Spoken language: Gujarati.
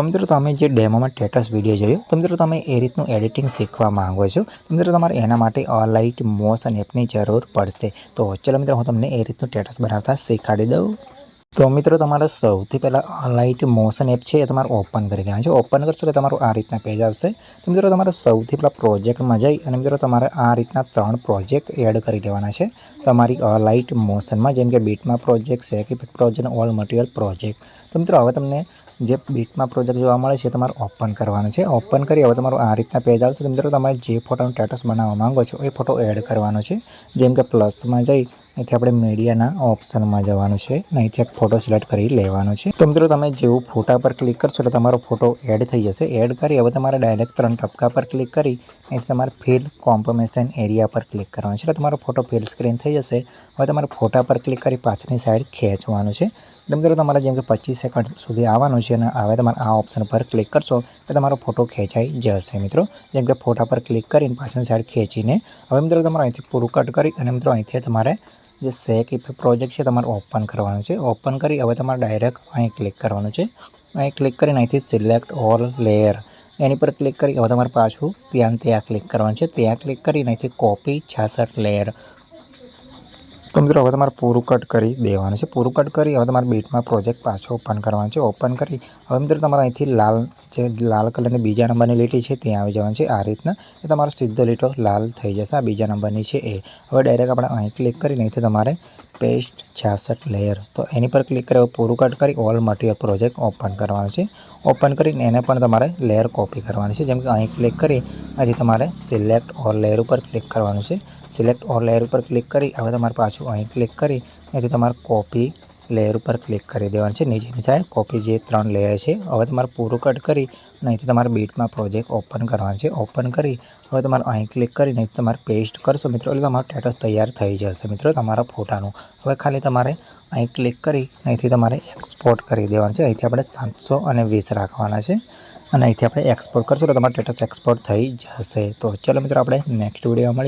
તો મિત્રો તમે જે ડેમોમાં ટેટસ વીડિયો જોયો, તો મિત્રો તમે એ રીતનું એડિટિંગ શીખવા માંગો છો, તો મિત્રો તમારે એના માટે લાઇટ મોશન એપની જરૂર પડશે. તો ચલો મિત્રો, હું તમને એ રીતનું ટેટસ બનાવતા શીખવાડી દઉં. તો મિત્રો, તમારે સૌથી પહેલાં લાઇટ મોશન એપ છે એ તમારે ઓપન કરી લેવાનું છે. ઓપન કરશો એટલે તમારું આ રીતના પેજ આવશે. તો મિત્રો, તમારે સૌથી પહેલાં પ્રોજેક્ટમાં જઈ અને મિત્રો, તમારે આ રીતના ત્રણ પ્રોજેક્ટ એડ કરી લેવાના છે. તમારી લાઇટ મોશનમાં જેમ કે બીટમાં project sec effect project all material project તો મિત્રો, હવે તમને જે બીટમાં પ્રોજેક્ટ જોવા મળે છે તમારે ઓપન કરવાનો છે. ઓપન કરી હવે તમારું આ રીતના પેજ આવશે. તો મિત્રો તમે જે ફોટોનું સ્ટેટસ બનાવવા માંગો છો, એ ફોટો એડ કરવાનો છે. જેમ કે પ્લસમાં જઈ, અહીંથી આપણે મીડિયાના ઓપ્શનમાં જવાનું છે. અને અહીંથી એક ફોટો સિલેક્ટ કરી લેવાનો છે. તો મિત્રો તમે જેવું ફોટા પર ક્લિક કરશો એટલે તમારો ફોટો એડ થઈ જશે. એડ કરી હવે તમારે ડાયરેક્ટ ત્રણ ટપકા પર ક્લિક કરી, અહીંથી તમારે ફિલ કોમ્પોમેશન એરિયા પર ક્લિક કરવાનું છે. એટલે તમારો ફોટો ફિલ સ્ક્રીન થઈ જશે. હવે તમારે ફોટા પર ક્લિક કરી પાછળની સાઈડ ખેંચવાનું છે. એટલે મિત્રો તમારે જેમ કે પચીસ સેકન્ડ સુધી આવવાનું છે અને હવે તમારે આ ઓપ્શન પર ક્લિક કરશો એટલે તમારો ફોટો ખેંચાઈ જશે મિત્રો. જેમ કે ફોટા પર ક્લિક કરીને પાછળની સાઈડ ખેંચીને હવે મિત્રો તમારે અહીંથી પૂરું કટ કરી અને મિત્રો અહીંથી તમારે જે સેક પ્રોજેક્ટ છે તમારે ઓપન કરવાનું છે. ઓપન કરી હવે તમારે ડાયરેક્ટ અહીં ક્લિક કરવાનું છે. અહીં ક્લિક કરીને અહીંથી સિલેક્ટ ઓલ લેયર એની પર ક્લિક કરી હવે તમારે પાછું ત્યાં ત્યાં ક્લિક કરવાનું છે. ત્યાં ક્લિક કરીને અહીંથી કોપી છાસઠ લેયર તો મિત્રો, હવે તમારે પૂરું કટ કરી દેવાનું છે. પૂરું કટ કરી, હવે તમારે બીટમાં પ્રોજેક્ટ પાછો ઓપન કરવાનો છે. ઓપન કરી, હવે મિત્રો, તમારે અહીંથી લાલ જે લાલ કલરની બીજા નંબરની લીટી છે, ત્યાં આવી જવાનું છે. આ રીતના એ તમારો સીધો લીટો લાલ થઈ જશે. આ બીજા નંબરની છે એ. હવે ડાયરેક્ટ આપણે અહીં ક્લિક કરીને અહીંથી તમારે પેસ્ટ છાસઠ લેયર તો એની પર ક્લિક કરી પૂરું કટ કરી ઓલ મટીરિયલ પ્રોજેક્ટ ઓપન કરવાનું છે. ઓપન કરીને એને પણ તમારે લેયર કોપી કરવાની છે. જેમ કે અહીં ક્લિક કરી અહીંથી તમારે સિલેક્ટ ઓલ લેયર ઉપર ક્લિક કરવાનું છે. સિલેક્ટ ઓલ લેયર ઉપર ક્લિક કરી હવે તમારે પાછું અહીં ક્લિક કરી અહીંથી તમારે કોપી લેયર ઉપર ક્લિક કરી દેવાનું છે. નીચેની સાઈડ કોપી જે ત્રણ લેયર છે, હવે તમારે પૂરું કટ કરી અને અહીંથી તમારે બીટમાં પ્રોજેક્ટ ઓપન કરવાનો છે. ઓપન કરી, હવે તમારે અહીં ક્લિક કરીને નહીં તમારે પેસ્ટ કરશો મિત્રો, એટલે તમારો સ્ટેટસ તૈયાર થઈ જશે મિત્રો, તમારા ફોટાનું. હવે ખાલી તમારે અહીં ક્લિક કરી અહીંથી તમારે એક્સપોર્ટ કરી દેવાનું છે. અહીંથી આપણે સાતસો અને વીસ રાખવાના છે. અને અહીંથી આપણે એક્સપોર્ટ કરશું તો તમારો સ્ટેટસ એક્સપોર્ટ થઈ જશે. તો ચલો મિત્રો, આપણે નેક્સ્ટ વીડિયો મળી